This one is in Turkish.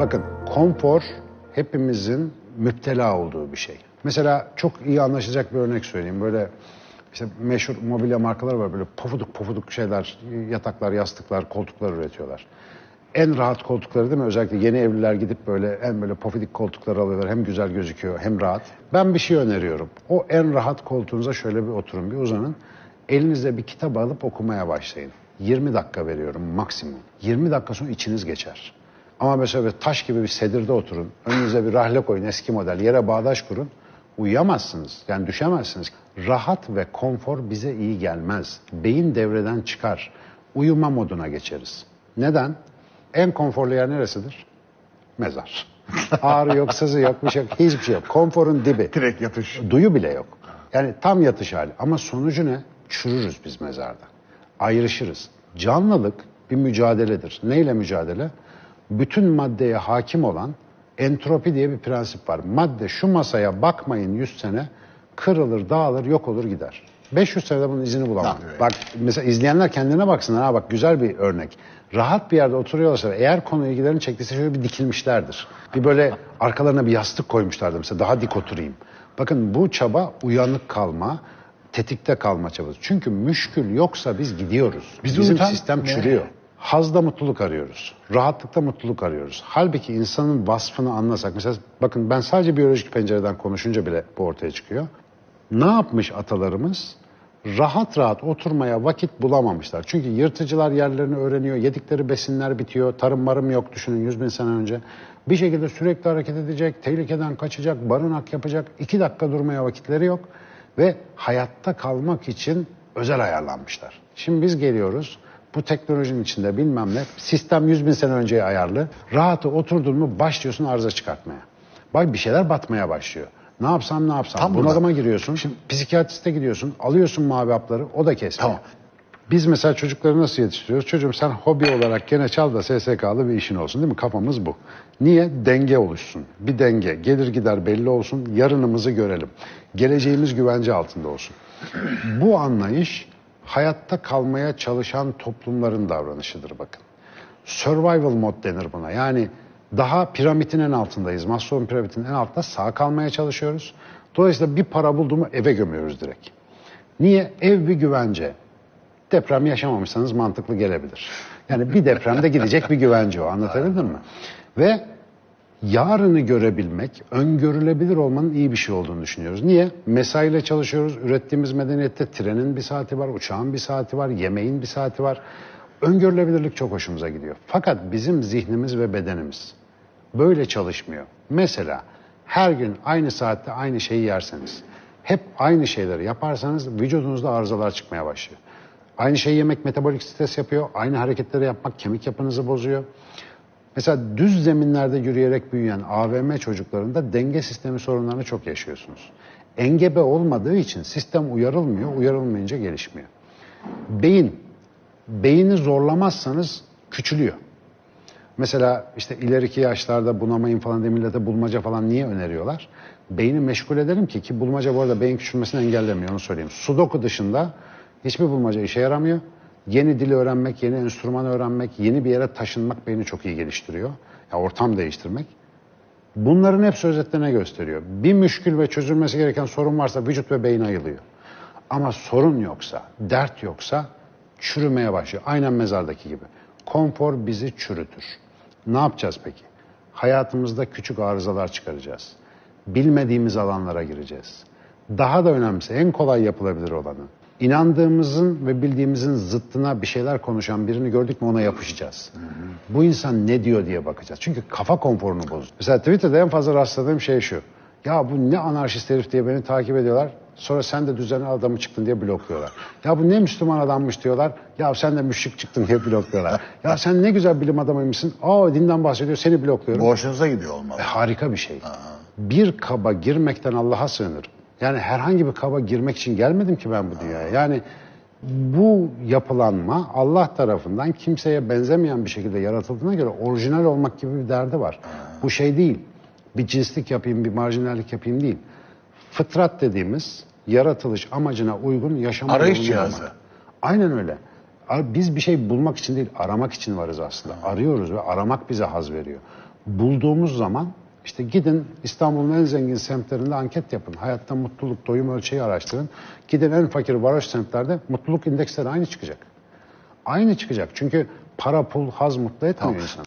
Bakın konfor hepimizin müptela olduğu bir şey. Mesela çok iyi anlaşılacak bir örnek söyleyeyim. Böyle işte meşhur mobilya markaları var böyle pofuduk pofuduk şeyler, yataklar, yastıklar, koltuklar üretiyorlar. En rahat koltukları değil mi? Özellikle yeni evliler gidip böyle en böyle pofidik koltukları alıyorlar. Hem güzel gözüküyor hem rahat. Ben bir şey öneriyorum. O en rahat koltuğunuza şöyle bir oturun, bir uzanın. Elinize bir kitap alıp okumaya başlayın. 20 dakika veriyorum maksimum. 20 dakika sonra içiniz geçer. Ama mesela böyle taş gibi bir sedirde oturun. Önünüze bir rahle koyun eski model. Yere bağdaş kurun. Uyuyamazsınız. Yani düşemezsiniz. Rahat ve konfor bize iyi gelmez. Beyin devreden çıkar. Uyuma moduna geçeriz. Neden? En konforlu yer neresidir? Mezar. Ağrı yok, sızı yok, bir şey yok. Hiçbir şey yok. Konforun dibi. Direkt yatış. Duyu bile yok. Yani tam yatış hali. Ama sonucu ne? Çürürüz biz mezarda. Ayrışırız. Canlılık bir mücadeledir. Neyle mücadele? Bütün maddeye hakim olan entropi diye bir prensip var. Madde şu masaya bakmayın 100 sene kırılır, dağılır, yok olur gider. 500 senede bunun izini bulamam. Tabii. Bak mesela izleyenler kendine baksınlar. Ha bak güzel bir örnek. Rahat bir yerde oturuyorlarsa eğer konu ilgilerini çektiyse şöyle bir dikilmişlerdir. Bir böyle arkalarına bir yastık koymuşlardır mesela daha dik oturayım. Bakın bu çaba uyanık kalma, tetikte kalma çabası. Çünkü müşkül yoksa biz gidiyoruz. Bizi Bizim sistem ne? çürüyor. Hazda mutluluk arıyoruz. Rahatlıkta mutluluk arıyoruz. Halbuki insanın vasfını anlasak. Mesela bakın ben sadece biyolojik pencereden konuşunca bile bu ortaya çıkıyor. Ne yapmış atalarımız? Rahat rahat oturmaya vakit bulamamışlar. Çünkü yırtıcılar yerlerini öğreniyor, yedikleri besinler bitiyor, tarım marım yok düşünün 100 bin sene önce. Bir şekilde sürekli hareket edecek, tehlikeden kaçacak, barınak yapacak, iki dakika durmaya vakitleri yok. Ve hayatta kalmak için özel ayarlanmışlar. Şimdi biz geliyoruz, bu teknolojinin içinde bilmem ne, sistem 100 bin sene önceye ayarlı. Rahatı oturdun mu başlıyorsun arıza çıkartmaya. Bak bir şeyler batmaya başlıyor. Ne yapsam ne yapsam. Tam Bunalıma burada. giriyorsun. Şimdi psikiyatriste gidiyorsun. Alıyorsun mavi hapları. O da kesmiyor. Tamam. Biz mesela çocukları nasıl yetiştiriyoruz? Çocuğum sen hobi olarak gene çal da SSK'lı bir işin olsun değil mi? Kafamız bu. Niye? Denge oluşsun. Bir denge. Gelir gider belli olsun. Yarınımızı görelim. Geleceğimiz güvence altında olsun. bu anlayış hayatta kalmaya çalışan toplumların davranışıdır bakın. Survival mod denir buna. Yani daha piramidin en altındayız. Maslow'un piramidin en altında sağ kalmaya çalışıyoruz. Dolayısıyla bir para buldu mu eve gömüyoruz direkt. Niye? Ev bir güvence. Deprem yaşamamışsanız mantıklı gelebilir. Yani bir depremde gidecek bir güvence o. Anlatabildim mi? Ve yarını görebilmek, öngörülebilir olmanın iyi bir şey olduğunu düşünüyoruz. Niye? Mesaiyle çalışıyoruz. Ürettiğimiz medeniyette trenin bir saati var, uçağın bir saati var, yemeğin bir saati var. Öngörülebilirlik çok hoşumuza gidiyor. Fakat bizim zihnimiz ve bedenimiz böyle çalışmıyor. Mesela her gün aynı saatte aynı şeyi yerseniz, hep aynı şeyleri yaparsanız vücudunuzda arızalar çıkmaya başlıyor. Aynı şeyi yemek metabolik stres yapıyor, aynı hareketleri yapmak kemik yapınızı bozuyor. Mesela düz zeminlerde yürüyerek büyüyen AVM çocuklarında denge sistemi sorunlarını çok yaşıyorsunuz. Engebe olmadığı için sistem uyarılmıyor, uyarılmayınca gelişmiyor. Beyin, beyni zorlamazsanız küçülüyor. Mesela işte ileriki yaşlarda bunamayın falan diye millete bulmaca falan niye öneriyorlar? Beyni meşgul edelim ki ki bulmaca bu arada beyin küçülmesini engellemiyor onu söyleyeyim. Sudoku dışında hiçbir bulmaca işe yaramıyor. Yeni dil öğrenmek, yeni enstrüman öğrenmek, yeni bir yere taşınmak beyni çok iyi geliştiriyor. Ya ortam değiştirmek. Bunların hepsi özetle gösteriyor? Bir müşkül ve çözülmesi gereken sorun varsa vücut ve beyin ayılıyor. Ama sorun yoksa, dert yoksa çürümeye başlıyor. Aynen mezardaki gibi. Konfor bizi çürütür. Ne yapacağız peki? Hayatımızda küçük arızalar çıkaracağız. Bilmediğimiz alanlara gireceğiz. Daha da önemlisi en kolay yapılabilir olanı. İnandığımızın ve bildiğimizin zıttına bir şeyler konuşan birini gördük mü ona yapışacağız. Bu insan ne diyor diye bakacağız. Çünkü kafa konforunu bozuyor. Mesela Twitter'da en fazla rastladığım şey şu. Ya bu ne anarşist herif diye beni takip ediyorlar. Sonra sen de düzenli adamı çıktın diye blokluyorlar. Ya bu ne Müslüman adammış diyorlar. Ya sen de müşrik çıktın diye blokluyorlar. Ya sen ne güzel bilim adamıymışsın. Aa dinden bahsediyor seni blokluyorum. Bu hoşunuza gidiyor olmalı. E, harika bir şey. Bir kaba girmekten Allah'a sığınırım. Yani herhangi bir kaba girmek için gelmedim ki ben bu dünyaya. Yani bu yapılanma Allah tarafından kimseye benzemeyen bir şekilde yaratıldığına göre orijinal olmak gibi bir derdi var. Bu şey değil. Bir cinslik yapayım, bir marjinallik yapayım değil. Fıtrat dediğimiz yaratılış amacına uygun yaşama Arayış cihazı. Aynen öyle. Biz bir şey bulmak için değil, aramak için varız aslında. Arıyoruz ve aramak bize haz veriyor. bulduğumuz zaman işte gidin İstanbul'un en zengin semtlerinde anket yapın. Hayatta mutluluk, doyum ölçeği araştırın. Gidin en fakir varoş semtlerde mutluluk indeksleri aynı çıkacak. Aynı çıkacak. Çünkü para, pul, haz mutlu etmiyor insan.